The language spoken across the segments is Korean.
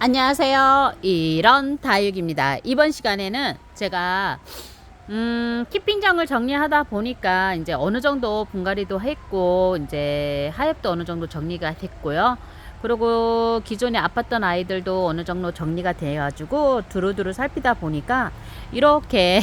안녕하세요. 이런 다육입니다. 이번 시간에는 제가 음, 키핑장을 정리하다 보니까 이제 어느 정도 분갈이도 했고 이제 하엽도 어느 정도 정리가 됐고요. 그리고 기존에 아팠던 아이들도 어느 정도 정리가 돼 가지고 두루두루 살피다 보니까 이렇게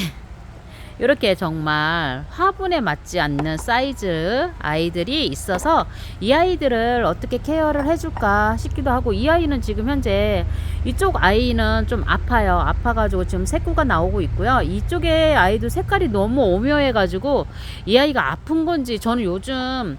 이렇게 정말 화분에 맞지 않는 사이즈 아이들이 있어서 이 아이들을 어떻게 케어를 해줄까 싶기도 하고 이 아이는 지금 현재 이쪽 아이는 좀 아파요. 아파가지고 지금 새꾸가 나오고 있고요. 이쪽에 아이도 색깔이 너무 오묘해가지고 이 아이가 아픈 건지 저는 요즘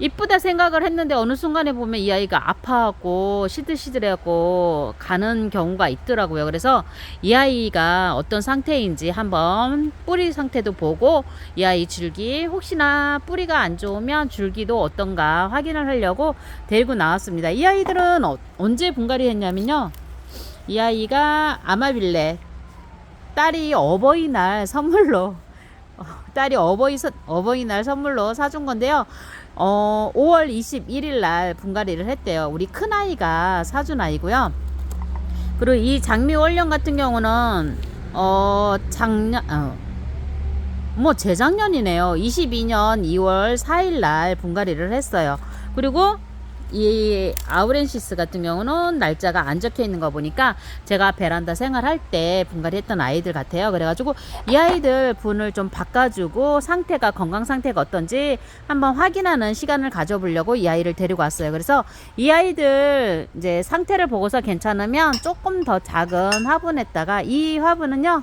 이쁘다 생각을 했는데 어느 순간에 보면 이 아이가 아파하고 시들시들해갖고 가는 경우가 있더라고요. 그래서 이 아이가 어떤 상태인지 한번 뿌리 상태도 보고 이 아이 줄기 혹시나 뿌리가 안 좋으면 줄기도 어떤가 확인을 하려고 데리고 나왔습니다. 이 아이들은 어- 언제 분갈이 했냐면요. 이 아이가 아마빌레 딸이 어버이날 선물로 어, 딸이 어버이 선- 어버이날 선물로 사준 건데요. 어, 5월 21일 날 분갈이를 했대요. 우리 큰 아이가 사준 아이고요. 그리고 이 장미 월령 같은 경우는 어 작년 어, 뭐 재작년이네요. 22년 2월 4일 날 분갈이를 했어요. 그리고 이 아우렌시스 같은 경우는 날짜가 안 적혀 있는 거 보니까 제가 베란다 생활할 때 분갈이 했던 아이들 같아요. 그래가지고 이 아이들 분을 좀 바꿔주고 상태가 건강 상태가 어떤지 한번 확인하는 시간을 가져보려고 이 아이를 데리고 왔어요. 그래서 이 아이들 이제 상태를 보고서 괜찮으면 조금 더 작은 화분에다가 이 화분은요,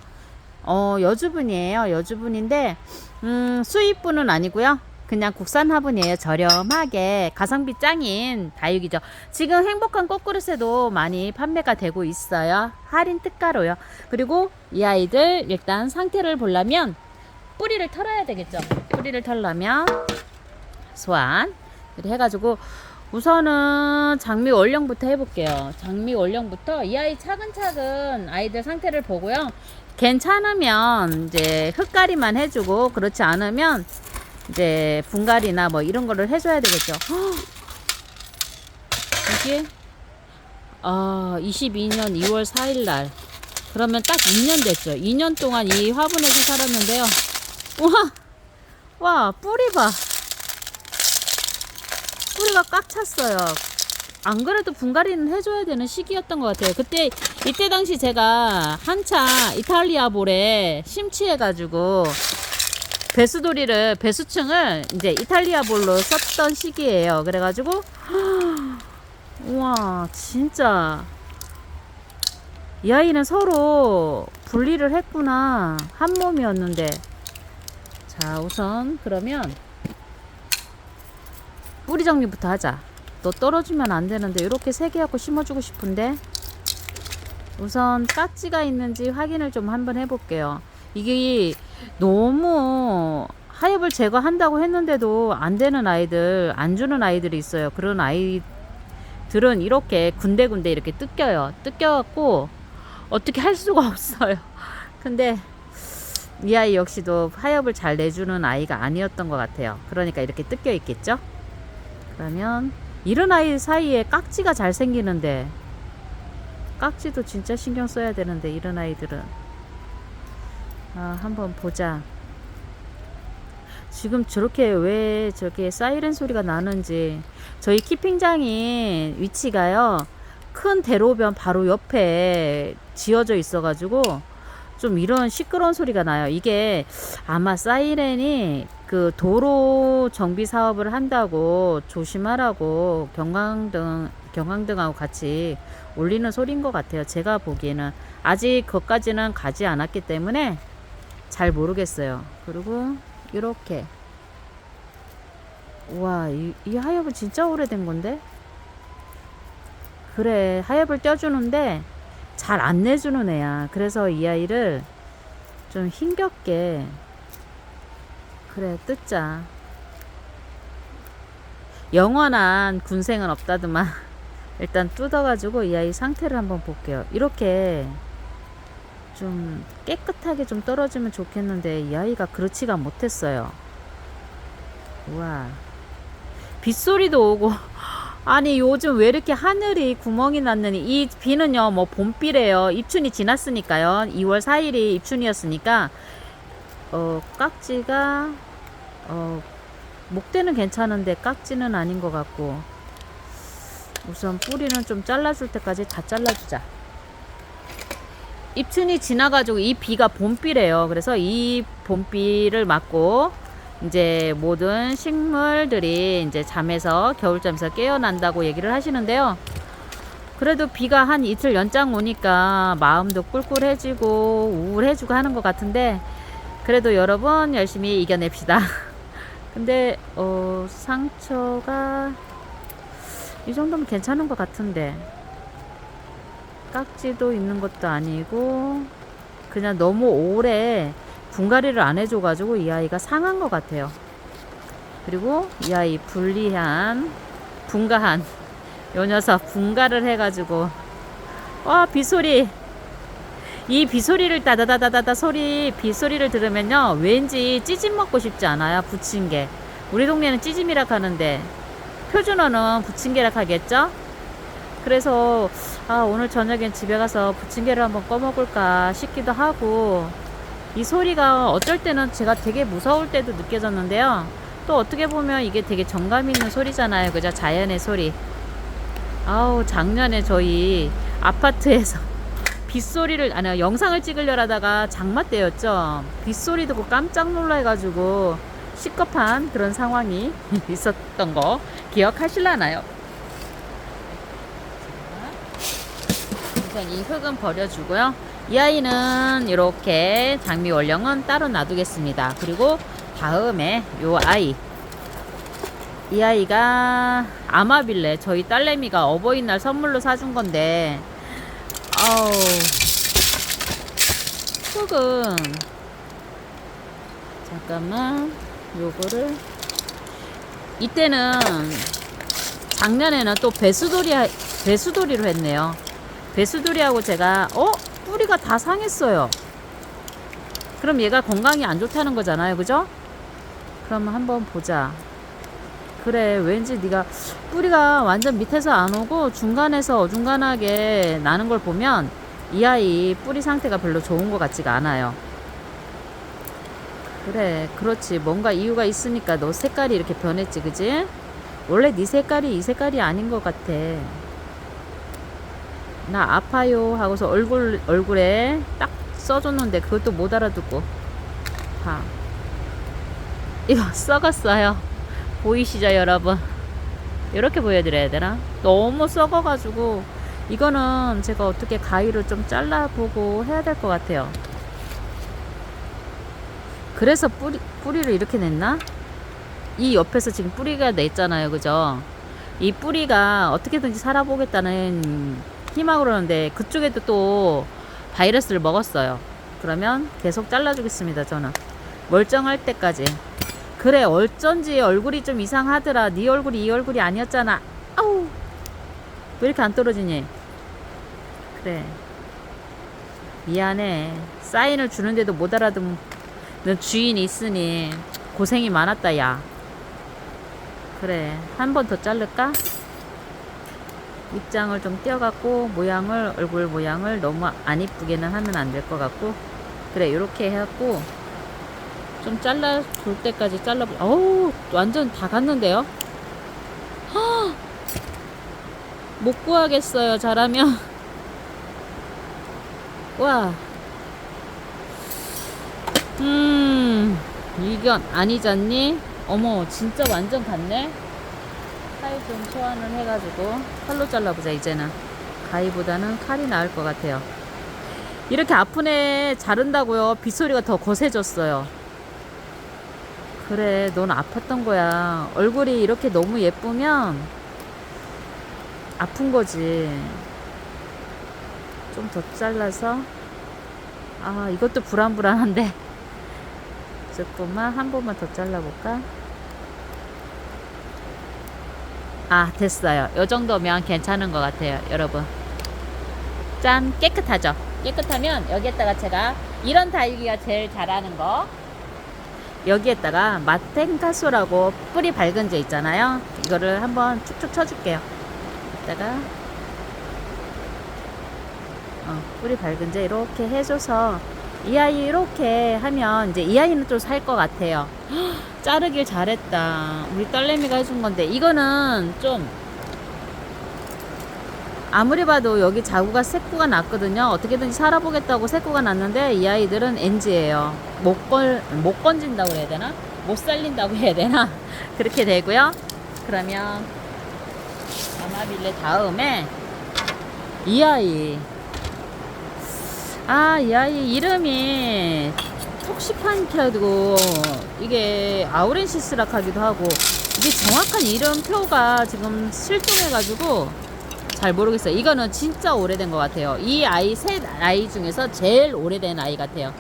어, 여주분이에요. 여주분인데, 음, 수입분은 아니고요. 그냥 국산 화분이에요. 저렴하게 가성비 짱인 다육이죠. 지금 행복한 꽃그릇에도 많이 판매가 되고 있어요. 할인 특가로요. 그리고 이 아이들 일단 상태를 보려면 뿌리를 털어야 되겠죠. 뿌리를 털려면 소환 해가지고 우선은 장미 원령부터 해볼게요. 장미 원령부터 이 아이 차근차근 아이들 상태를 보고요. 괜찮으면 이제 흙가리만 해주고 그렇지 않으면 이제 분갈이나 뭐 이런 거를 해줘야 되겠죠. 헉! 이게 아 22년 2월 4일 날 그러면 딱 2년 됐죠. 2년 동안 이 화분에서 살았는데요. 와, 와 뿌리 봐. 뿌리가 꽉 찼어요. 안 그래도 분갈이는 해줘야 되는 시기였던 것 같아요. 그때 이때 당시 제가 한차 이탈리아 볼에 심취해가지고 배수돌이를 배수층을 이제 이탈리아 볼로 썼던 시기예요. 그래가지고 우와 진짜 이 아이는 서로 분리를 했구나 한 몸이었는데 자 우선 그러면 뿌리 정리부터 하자. 너 떨어지면 안 되는데 이렇게 세 개 갖고 심어주고 싶은데 우선 깍지가 있는지 확인을 좀 한번 해볼게요. 이게 너무 하엽을 제거한다고 했는데도 안 되는 아이들, 안 주는 아이들이 있어요. 그런 아이들은 이렇게 군데군데 이렇게 뜯겨요. 뜯겨갖고 어떻게 할 수가 없어요. 근데 이 아이 역시도 하엽을 잘 내주는 아이가 아니었던 것 같아요. 그러니까 이렇게 뜯겨 있겠죠? 그러면 이런 아이 사이에 깍지가 잘 생기는데 깍지도 진짜 신경 써야 되는데 이런 아이들은 아 한번 보자 지금 저렇게 왜 저렇게 사이렌 소리가 나는지 저희 키핑장이 위치가요 큰 대로변 바로 옆에 지어져 있어 가지고 좀 이런 시끄러운 소리가 나요. 이게 아마 사이렌이 그 도로 정비 사업을 한다고 조심하라고 경광등 경광등하고 같이 울리는 소리인 것 같아요. 제가 보기에는 아직 그것까지는 가지 않았기 때문에 잘 모르겠어요. 그리고 이렇게 와, 이, 이 하엽은 진짜 오래된 건데? 그래, 하엽을 떼주는데 잘 안 내주는 애야. 그래서 이 아이를 좀 힘겹게 그래 뜯자. 영원한 군생은 없다더만 일단 뜯어가지고 이 아이 상태를 한번 볼게요. 이렇게 좀 깨끗하게 좀 떨어지면 좋겠는데 이 아이가 그렇지가 못했어요. 우와. 빗소리도 오고. 아니 요즘 왜 이렇게 하늘이 구멍이 났느니? 이 비는요 뭐 봄비래요. 입춘이 지났으니까요. 2월 4일이 입춘이었으니까 어 깍지가 어 목대는 괜찮은데 깍지는 아닌 것 같고. 우선 뿌리는 좀 잘라줄 때까지 다 잘라주자 입춘이 지나가지고 이 비가 봄비래요 그래서 이 봄비를 맞고 이제 모든 식물들이 이제 잠에서 겨울잠에서 깨어난다고 얘기를 하시는데요. 그래도 비가 한 이틀 연장 오니까 마음도 꿀꿀해지고 우울해지고 하는 것 같은데 그래도 여러분 열심히 이겨냅시다. 근데 어 상처가 이 정도면 괜찮은 것 같은데 깍지도 있는 것도 아니고 그냥 너무 오래 분갈이를 안 해줘가지고 이 아이가 상한 것 같아요. 그리고 이 아이 분리한 분가한 요 녀석 분갈을 해가지고 와 비소리. 이 비소리를 따다다다다다 소리 비소리를 들으면요 왠지 찌짐 먹고 싶지 않아요 부침개. 우리 동네는 찌짐이라 하는데 표준어는 부침개라 하겠죠 그래서 아 오늘 저녁엔 집에 가서 부침개를 한번 꺼먹을까 싶기도 하고 이 소리가 어쩔 때는 제가 되게 무서울 때도 느껴졌는데요. 또 어떻게 보면 이게 되게 정감 있는 소리잖아요. 그죠? 자연의 소리. 아우, 작년에 저희 아파트에서 빗소리를, 아니, 영상을 찍으려 하다가 장마 때였죠. 빗소리 듣고 깜짝 놀라가지고 시급한 그런 상황이 있었던 거 기억하실라나요? 우선 이 흙은 버려주고요. 이 아이는 이렇게 장미 원령은 따로 놔두겠습니다. 그리고 다음에 요 아이 이 아이가 아마빌레 저희 딸내미가 어버이날 선물로 사준 건데 아우 흙은 잠깐만 요거를 이때는 작년에는 또 배수돌이 배수돌이로 했네요. 배수돌이하고 제가 어 뿌리가 다 상했어요. 그럼 얘가 건강이 안 좋다는 거잖아요. 그죠? 그럼 한번 보자. 그래 왠지 네가 뿌리가 완전 밑에서 안 오고 중간에서 어중간하게 나는 걸 보면 이 아이 뿌리 상태가 별로 좋은 것 같지가 않아요. 그래 그렇지 뭔가 이유가 있으니까 너 색깔이 이렇게 변했지 그지? 원래 네 색깔이 이 색깔이 아닌 것 같아. 나 아파요 하고서 얼굴 얼굴에 딱 써줬는데 그것도 못 알아듣고. 봐 이거 썩었어요. 보이시죠 여러분? 이렇게 보여드려야 되나? 너무 썩어가지고 이거는 제가 어떻게 가위로 좀 잘라보고 해야 될 것 같아요. 그래서 뿌리 뿌리를 이렇게 냈나? 이 옆에서 지금 뿌리가 냈잖아요 그죠? 이 뿌리가 어떻게든지 살아보겠다는 희망으로 하는데 그쪽에도 또 바이러스를 먹었어요. 그러면 계속 잘라주겠습니다. 저는 멀쩡할 때까지. 그래 어쩐지 얼굴이 좀 이상하더라. 네 얼굴이 이 얼굴이 아니었잖아. 아우 왜 이렇게 안 떨어지니? 그래 미안해. 사인을 주는데도 못 알아듣는 주인이 있으니 고생이 많았다 야. 그래 한 번 더 자를까? 입장을 좀 띄어갖고 모양을 얼굴 모양을 너무 안 이쁘게는 하면 안 될 것 같고 그래 이렇게 해갖고 좀 잘라 줄 때까지 잘라 어우 완전 다 갔는데요 허! 못 구하겠어요 잘하면 와 음, 이건 아니잖니? 어머, 진짜 완전 같네? 칼좀 소환을 해가지고 칼로 잘라보자 이제는. 가위보다는 칼이 나을 것 같아요. 이렇게 아픈 애 자른다고요. 빗소리가 더 거세졌어요. 그래 넌 아팠던 거야. 얼굴이 이렇게 너무 예쁘면 아픈 거지. 좀 더 잘라서. 아 이것도 불안불안한데. 조금만 한 번만 더 잘라볼까 아 됐어요. 요 정도면 괜찮은 것 같아요 여러분. 짠 깨끗하죠? 깨끗하면 여기에다가 제가 이런 다육이가 제일 잘하는 거. 여기에다가 마텐가소라고 뿌리 밝은 제 있잖아요. 이거를 한번 축축 쳐줄게요. 여기다가 어, 뿌리 밝은제 이렇게 해줘서 이 아이 이렇게 하면 이제 이 아이는 좀 살 것 같아요. 헉, 자르길 잘했다. 우리 딸내미가 해준 건데 이거는 좀 아무리 봐도 여기 자구가 새꾸가 났거든요. 어떻게든지 살아보겠다고 새꾸가 났는데 이 아이들은 NG예요. 못 걸, 못 건진다고 해야 되나? 못 살린다고 해야 되나? 그렇게 되고요. 그러면 아마빌레 다음에 이 아이 아, 이 아이 이름이 톡시판켜도 이게 아우렌시스락 하기도 하고 이게 정확한 이름표가 지금 실종해가지고 잘 모르겠어요. 이거는 진짜 오래된 것 같아요. 이 아이 셋 아이 중에서 제일 오래된 아이 같아요.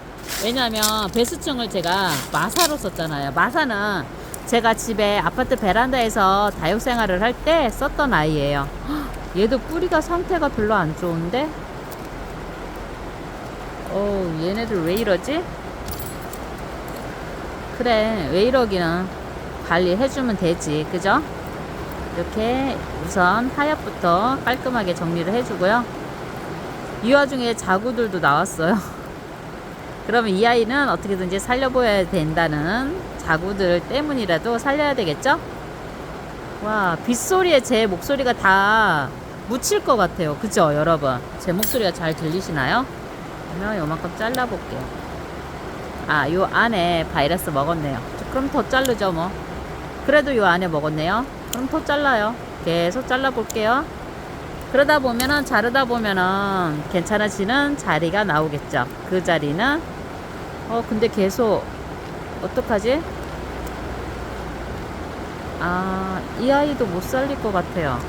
왜냐하면 배수층을 제가 마사로 썼잖아요. 마사는 제가 집에 아파트 베란다에서 다육 생활을 할 때 썼던 아이예요. 헉, 얘도 뿌리가 상태가 별로 안 좋은데 어우 얘네들 왜 이러지? 그래 왜 이러기는 관리해주면 되지 그죠? 이렇게 우선 하엽부터 깔끔하게 정리를 해주고요 이 와중에 자구들도 나왔어요 그러면 이 아이는 어떻게든지 살려보여야 된다는 자구들 때문이라도 살려야 되겠죠? 와 빗소리에 제 목소리가 다 묻힐 것 같아요 그죠 여러분 제 목소리가 잘 들리시나요? 그러면 요만큼 잘라볼게요. 아, 요 안에 바이러스 먹었네요. 그럼 더 자르죠, 뭐. 그래도 요 안에 먹었네요. 그럼 더 잘라요. 계속 잘라볼게요. 그러다 보면은, 자르다 보면은 괜찮아지는 자리가 나오겠죠. 그 자리는, 어, 근데 계속, 어떡하지? 아, 이 아이도 못 살릴 것 같아요.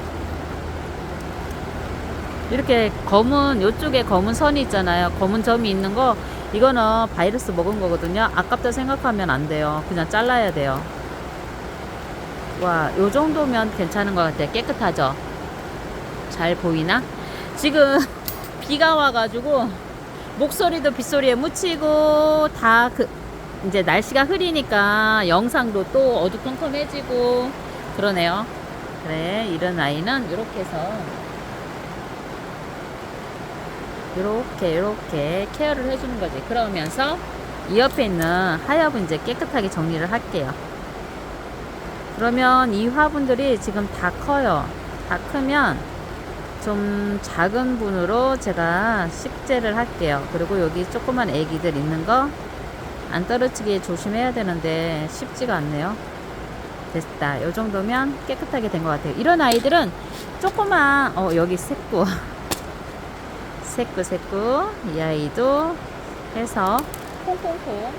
이렇게 검은 요쪽에 검은 선이 있잖아요. 검은 점이 있는 거 이거는 바이러스 먹은 거거든요. 아깝다 생각하면 안 돼요. 그냥 잘라야 돼요. 와, 요 정도면 괜찮은 것 같아요. 깨끗하죠? 잘 보이나? 지금 비가 와가지고 목소리도 빗소리에 묻히고 다 그 이제 날씨가 흐리니까 영상도 또 어두컴컴해지고 그러네요. 그래, 이런 아이는 이렇게 해서 이렇게 이렇게 케어를 해주는 거지. 그러면서 이 옆에 있는 하엽은 이제 깨끗하게 정리를 할게요. 그러면 이 화분들이 지금 다 커요. 다 크면 좀 작은 분으로 제가 식재를 할게요. 그리고 여기 조그만 애기들 있는 거 안 떨어지게 조심해야 되는데 쉽지가 않네요. 됐다. 요 정도면 깨끗하게 된 것 같아요. 이런 아이들은 조그만, 어, 여기 새꾸. 새꾸 새꾸 이 아이도 해서 콩콩콩.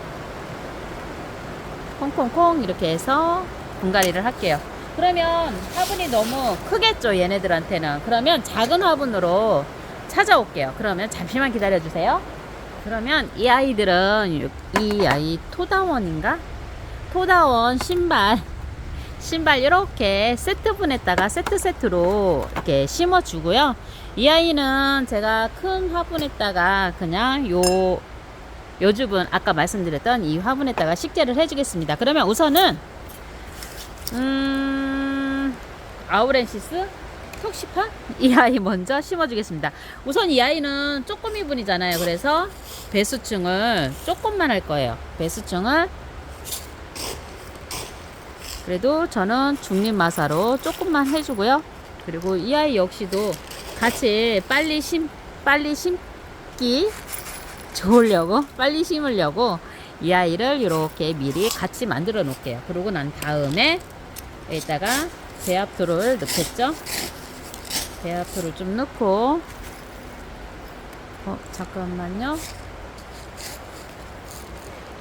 콩콩콩 이렇게 해서 분갈이를 할게요. 그러면 화분이 너무 크겠죠 얘네들한테는. 그러면 작은 화분으로 찾아올게요. 그러면 잠시만 기다려 주세요. 그러면 이 아이들은 이 아이 토다원인가? 토다원 신발 신발 이렇게 세트 분에다가 세트 세트로 이렇게 심어 주고요. 이 아이는 제가 큰 화분에다가 그냥 요, 요 줍은 아까 말씀드렸던 이 화분에다가 식재를 해주겠습니다. 그러면 우선은, 음, 아우렌시스 톡시파? 이 아이 먼저 심어주겠습니다. 우선 이 아이는 쪼꼬미 분이잖아요. 그래서 배수층을 조금만 할 거예요. 배수층을 그래도 저는 중립 마사로 조금만 해주고요. 그리고 이 아이 역시도 같이 빨리 심, 빨리 심기 좋으려고, 빨리 심으려고 이 아이를 이렇게 미리 같이 만들어 놓을게요. 그러고 난 다음에 여기다가 배합토를 넣겠죠? 배합토를 좀 넣고, 어, 잠깐만요.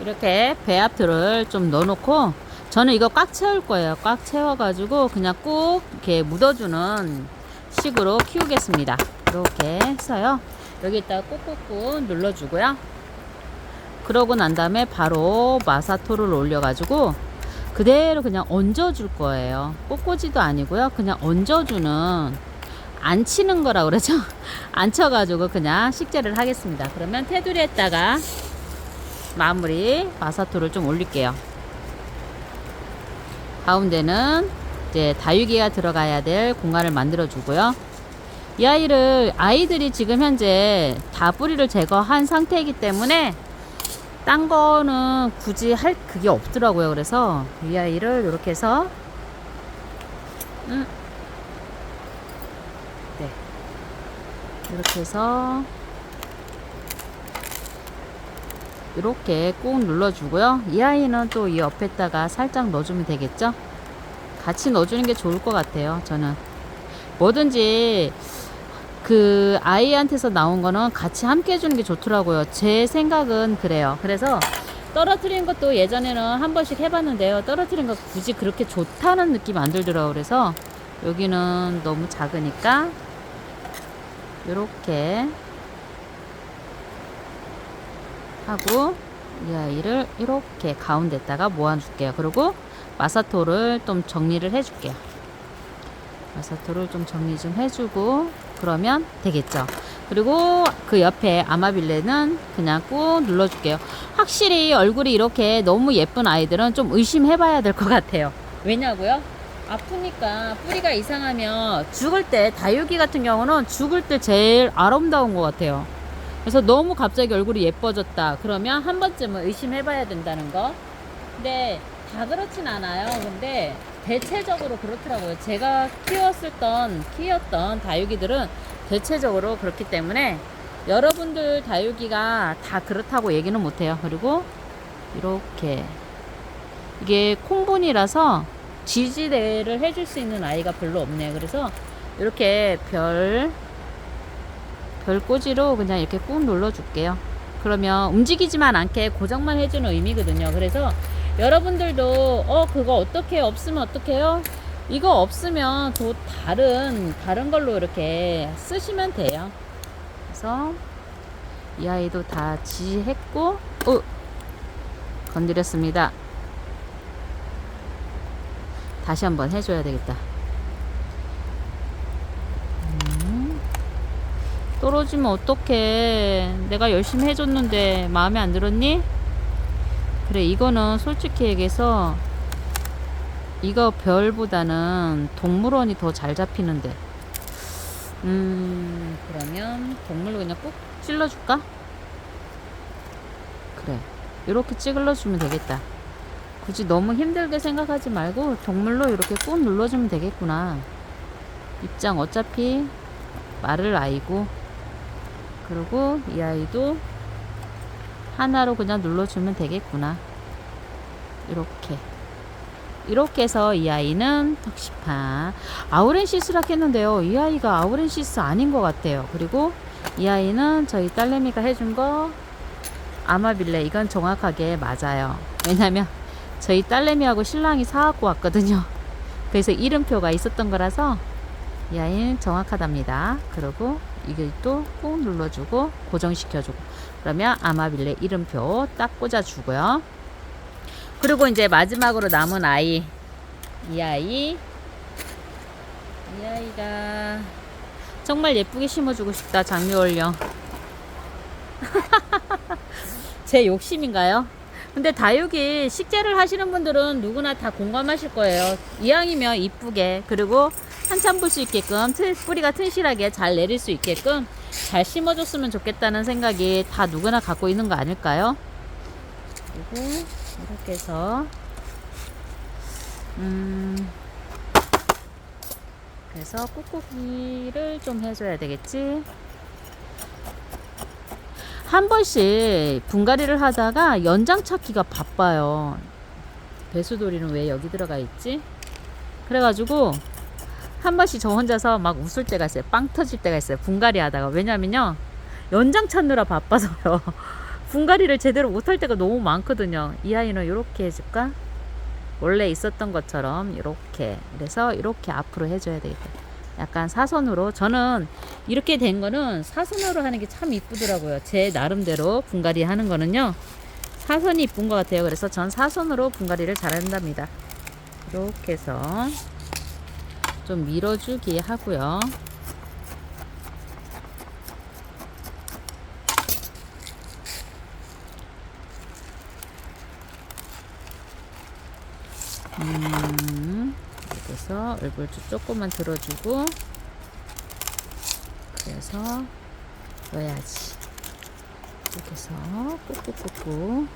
이렇게 배합토를 좀 넣어놓고, 저는 이거 꽉 채울 거예요. 꽉 채워가지고 그냥 꾹 이렇게 묻어주는 식으로 키우겠습니다. 이렇게 해서요. 여기다가 꾹꾹꾹 눌러주고요. 그러고 난 다음에 바로 마사토를 올려가지고 그대로 그냥 얹어줄 거예요. 꽂꽂이도 아니고요. 그냥 얹어주는 안 치는 거라 그러죠. 안 쳐가지고 그냥 식재를 하겠습니다. 그러면 테두리에다가 마무리 마사토를 좀 올릴게요. 가운데는 이제 다육이가 들어가야 될 공간을 만들어 주고요. 이 아이를 아이들이 지금 현재 다 뿌리를 제거한 상태이기 때문에 딴 거는 굳이 할 그게 없더라고요. 그래서 이 아이를 이렇게 해서 음. 네. 이렇게 해서 이렇게 꾹 눌러주고요. 이 아이는 또 이 옆에다가 살짝 넣어주면 되겠죠? 같이 넣어주는 게 좋을 것 같아요. 저는 뭐든지 그 아이한테서 나온 거는 같이 함께 해주는 게 좋더라고요. 제 생각은 그래요. 그래서 떨어뜨린 것도 예전에는 한 번씩 해봤는데요. 떨어뜨린 거 굳이 그렇게 좋다는 느낌 안 들더라고요. 그래서 여기는 너무 작으니까 이렇게 하고 이 아이를 이렇게 가운데다가 모아줄게요. 그리고 마사토를 좀 정리를 해줄게요. 마사토를 좀 정리 좀 해주고 그러면 되겠죠. 그리고 그 옆에 아마빌레는 그냥 꾹 눌러줄게요. 확실히 얼굴이 이렇게 너무 예쁜 아이들은 좀 의심해봐야 될 것 같아요. 왜냐고요? 아프니까 뿌리가 이상하면 죽을 때 다육이 같은 경우는 죽을 때 제일 아름다운 것 같아요. 그래서 너무 갑자기 얼굴이 예뻐졌다. 그러면 한 번쯤은 의심해봐야 된다는 거. 근데 다 그렇진 않아요. 근데 대체적으로 그렇더라고요. 제가 키웠었던, 키웠던 다육이들은 대체적으로 그렇기 때문에 여러분들 다육이가 다 그렇다고 얘기는 못해요. 그리고 이렇게 이게 콩분이라서 지지대를 해줄 수 있는 아이가 별로 없네요. 그래서 이렇게 별, 별꽂이로 그냥 이렇게 꾹 눌러줄게요. 그러면 움직이지만 않게 고정만 해주는 의미거든요. 그래서 여러분들도 어 그거 어떻게 없으면 어떡해요? 이거 없으면 또 다른 다른 걸로 이렇게 쓰시면 돼요. 그래서 이 아이도 다 지했고 어 건드렸습니다. 다시 한번 해줘야 되겠다. 떨어지면 어떡해. 내가 열심히 해줬는데 마음에 안 들었니? 그래, 이거는 솔직히 얘기해서 이거 별보다는 동물원이 더 잘 잡히는데. 음, 그러면 동물로 그냥 꾹 찔러줄까? 그래. 이렇게 찔러주면 되겠다. 굳이 너무 힘들게 생각하지 말고 동물로 이렇게 꾹 눌러주면 되겠구나. 입장 어차피 말을 아이고 그리고 이 아이도 하나로 그냥 눌러주면 되겠구나. 이렇게 이렇게 해서 이 아이는 턱시파 아우렌시스라 했는데요. 이 아이가 아우렌시스 아닌 것 같아요. 그리고 이 아이는 저희 딸내미가 해준 거 아마빌레 이건 정확하게 맞아요. 왜냐면 저희 딸내미하고 신랑이 사갖고 왔거든요. 그래서 이름표가 있었던 거라서 이 아이는 정확하답니다. 그리고 이게 또 꾹 눌러주고 고정시켜주고 그러면 아마빌레 이름표 딱 꽂아주고요. 그리고 이제 마지막으로 남은 아이 이 아이 이 아이가 정말 예쁘게 심어주고 싶다 장미올령 제 욕심인가요? 근데 다육이 식재를 하시는 분들은 누구나 다 공감하실 거예요. 이왕이면 이쁘게 그리고 한참 볼 수 있게끔 틀, 뿌리가 튼실하게 잘 내릴 수 있게끔 잘 심어줬으면 좋겠다는 생각이 다 누구나 갖고 있는 거 아닐까요? 그리고 이렇게 해서 음 그래서 꾹꾹이를 좀 해줘야 되겠지. 한 번씩 분갈이를 하다가 연장 찾기가 바빠요. 배수돌이는 왜 여기 들어가 있지? 그래가지고 한 번씩 저 혼자서 막 웃을 때가 있어요. 빵 터질 때가 있어요. 분갈이 하다가. 왜냐면요. 연장 찾느라 바빠서요. 분갈이를 제대로 못할 때가 너무 많거든요. 이 아이는 이렇게 해줄까? 원래 있었던 것처럼 이렇게. 그래서 이렇게 앞으로 해줘야 되겠다. 약간 사선으로. 저는 이렇게 된 거는 사선으로 하는 게 참 이쁘더라고요. 제 나름대로 분갈이 하는 거는요. 사선이 이쁜 것 같아요. 그래서 전 사선으로 분갈이를 잘 한답니다. 이렇게 해서 좀 밀어주기 하고요. 음, 해서 얼굴도 조금만 들어주고 그래서 넣어야지. 이렇게 해서 꾹꾹꾹꾹.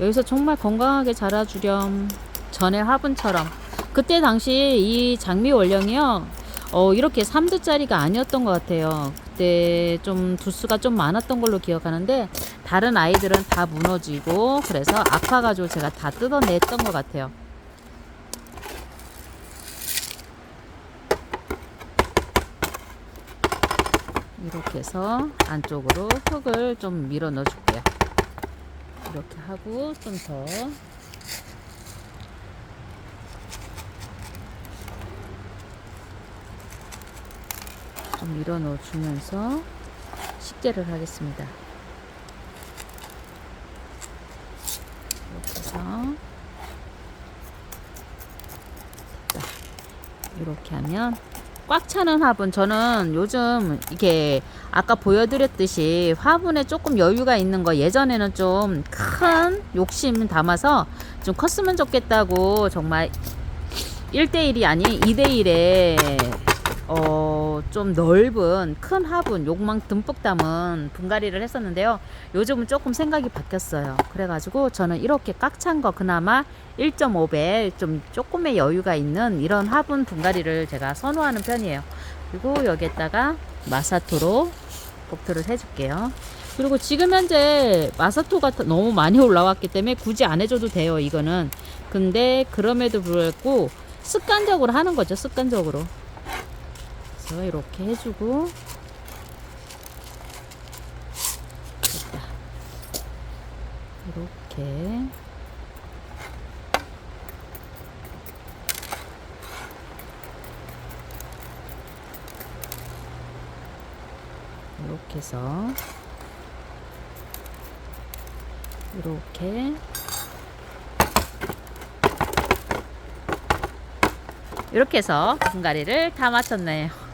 여기서 정말 건강하게 자라주렴. 전에 화분처럼 그때 당시 이 장미 원령이요 어 이렇게 3두짜리가 아니었던 것 같아요. 그때 좀 두수가 좀 많았던 걸로 기억하는데 다른 아이들은 다 무너지고 그래서 아파가지고 제가 다 뜯어냈던 것 같아요. 이렇게 해서 안쪽으로 흙을 좀 밀어 넣어 줄게요. 이렇게 하고 좀 더 좀 밀어 넣어 주면서 식재를 하겠습니다. 이렇게 해서. 이렇게 하면 꽉 차는 화분 저는 요즘 이게 아까 보여드렸듯이 화분에 조금 여유가 있는 거 예전에는 좀 큰 욕심 담아서 좀 컸으면 좋겠다고 정말 1대1이 아닌 2대1에 어, 좀 넓은 큰 화분 욕망 듬뿍 담은 분갈이를 했었는데요. 요즘은 조금 생각이 바뀌었어요. 그래가지고 저는 이렇게 꽉 찬 거 그나마 1.5배 좀 조금의 여유가 있는 이런 화분 분갈이를 제가 선호하는 편이에요. 그리고 여기에다가 마사토로 복토를 해줄게요. 그리고 지금 현재 마사토가 너무 많이 올라왔기 때문에 굳이 안 해줘도 돼요. 이거는. 근데 그럼에도 불구하고 습관적으로 하는 거죠. 습관적으로. 그래서 이렇게 해주고 됐다. 이렇게 이렇게 해서 이렇게 이렇게 해서 분갈이를 다 마쳤네요.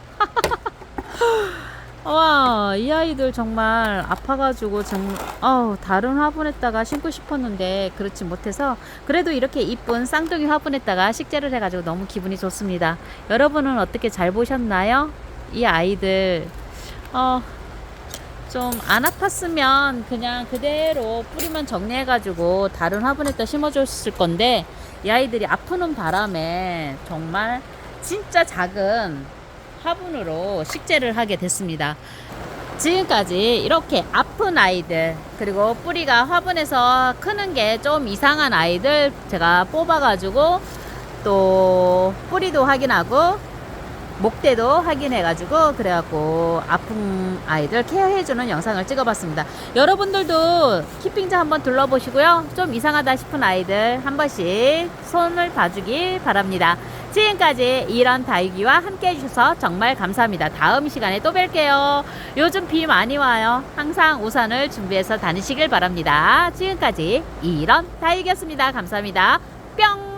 와, 이 아이들 정말 아파가지고 정, 어 다른 화분에다가 심고 싶었는데 그렇지 못해서 그래도 이렇게 이쁜 쌍둥이 화분에다가 식재를 해가지고 너무 기분이 좋습니다. 여러분은 어떻게 잘 보셨나요? 이 아이들 어. 좀 안 아팠으면 그냥 그대로 뿌리만 정리해가지고 다른 화분에다 심어줬을 건데 이 아이들이 아프는 바람에 정말 진짜 작은 화분으로 식재를 하게 됐습니다. 지금까지 이렇게 아픈 아이들 그리고 뿌리가 화분에서 크는 게 좀 이상한 아이들 제가 뽑아가지고 또 뿌리도 확인하고 목대도 확인해가지고 그래갖고 아픈 아이들 케어해주는 영상을 찍어봤습니다. 여러분들도 키핑자 한번 둘러보시고요. 좀 이상하다 싶은 아이들 한 번씩 손을 봐주기 바랍니다. 지금까지 이런 다육이와 함께 해주셔서 정말 감사합니다. 다음 시간에 또 뵐게요. 요즘 비 많이 와요. 항상 우산을 준비해서 다니시길 바랍니다. 지금까지 이런 다육이었습니다. 감사합니다. 뿅!